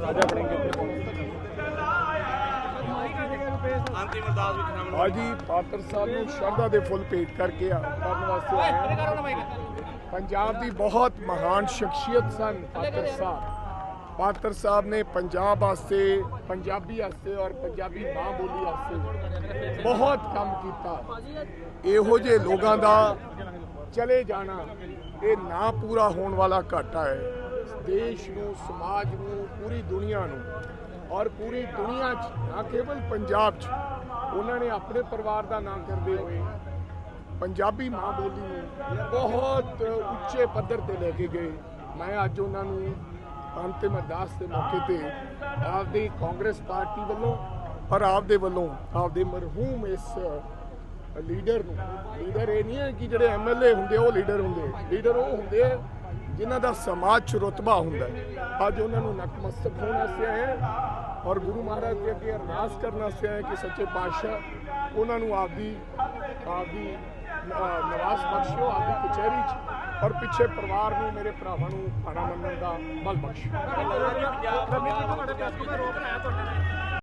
ਰਾਜਾ ਬਣेंगे ਅੰਤਿਮ ਅਰਦਾਸ ਵਿੱਚ ਸ਼ਾਮਲ ਹਾਜੀ ਪਾਤਰ ਸਾਹਿਬ ਨੂੰ ਸ਼ਰਧਾ ਦੇ ਫੁੱਲ ਭੇਟ ਕਰਕੇ ਆ- ਕਰਨ ਵਾਸਤੇ ਆਏ। ਪੰਜਾਬ ਦੀ ਬਹੁਤ ਮਹਾਨ ਸ਼ਖਸੀਅਤ ਸਨ ਪਾਤਰ ਸਾਹਿਬ। ਪਾਤਰ ਸਾਹਿਬ ਨੇ ਪੰਜਾਬ ਵਾਸਤੇ ਪੰਜਾਬੀ ਵਾਸਤੇ ਔਰ ਪੰਜਾਬੀ ਮਾਂ ਬੋਲੀ ਵਾਸਤੇ ਬਹੁਤ ਕੰਮ ਕੀਤਾ। ਇਹੋ ਜਿਹੇ ਲੋਕਾਂ ਦਾ ਚਲੇ ਜਾਣਾ ਇਹ ਨਾ ਪੂਰਾ ਹੋਣ ਵਾਲਾ ਘਾਟਾ ਹੈ। ਦੇਸ਼ ਨੂੰ, ਸਮਾਜ ਨੂੰ, ਪੂਰੀ ਦੁਨੀਆ ਨੂੰ ਔਰ ਪੂਰੀ ਦੁਨੀਆ 'ਚ, ਨਾ ਕੇਵਲ ਪੰਜਾਬ 'ਚ, ਉਹਨਾਂ ਨੇ ਆਪਣੇ ਪਰਿਵਾਰ ਦਾ ਨਾਂ ਕਰਦੇ ਹੋਏ ਪੰਜਾਬੀ ਮਾਂ ਬੋਲੀ ਨੂੰ ਬਹੁਤ ਉੱਚੇ ਪੱਧਰ ਤੇ ਲੈ ਕੇ ਗਏ। ਮੈਂ ਅੱਜ ਉਹਨਾਂ ਨੂੰ ਅੰਤਿਮ ਅਰਦਾਸ ਦੇ ਮੌਕੇ ਤੇ ਆਪਦੀ ਕਾਂਗਰਸ ਪਾਰਟੀ ਵੱਲੋਂ ਔਰ ਆਪਦੇ ਵੱਲੋਂ ਆਪਦੇ ਮਰਹੂਮ ਇਸ ਲੀਡਰ ਨੂੰ, ਲੀਡਰ ਇਹ ਨਹੀਂ ਹੈ ਕਿ ਜਿਹੜੇ ਐਮਐਲਏ ਹੁੰਦੇ, ਉਹ ਲੀਡਰ ਹੁੰਦੇ, ਲੀਡਰ ਉਹ ਹੁੰਦੇ ਜਿਨ੍ਹਾਂ ਦਾ ਸਮਾਜ 'ਚ ਰੁਤਬਾ ਹੁੰਦਾ ਹੈ। ਅੱਜ ਉਹਨਾਂ ਨੂੰ ਨਕਮਸਤਕ ਹੋਣ ਵਾਸਤੇ ਆਏ ਹਾਂ ਔਰ ਗੁਰੂ ਮਹਾਰਾਜ ਦੇ ਅੱਗੇ ਅਰਦਾਸ ਕਰਨ ਵਾਸਤੇ ਆਏ ਕਿ ਸੱਚੇ ਪਾਤਸ਼ਾਹ ਉਹਨਾਂ ਨੂੰ ਆਪਦੀ ਆਪਦੀ ਨਿਵਾਸ ਬਖਸ਼ਿਓ, ਆਪਦੀ ਕਚਹਿਰੀ 'ਚ ਔਰ ਪਿੱਛੇ ਪਰਿਵਾਰ ਨੂੰ, ਮੇਰੇ ਭਰਾਵਾਂ ਨੂੰ ਖਾਣਾ ਮੰਨਣ ਦਾ ਬਲ ਬਖਸ਼ਿਓ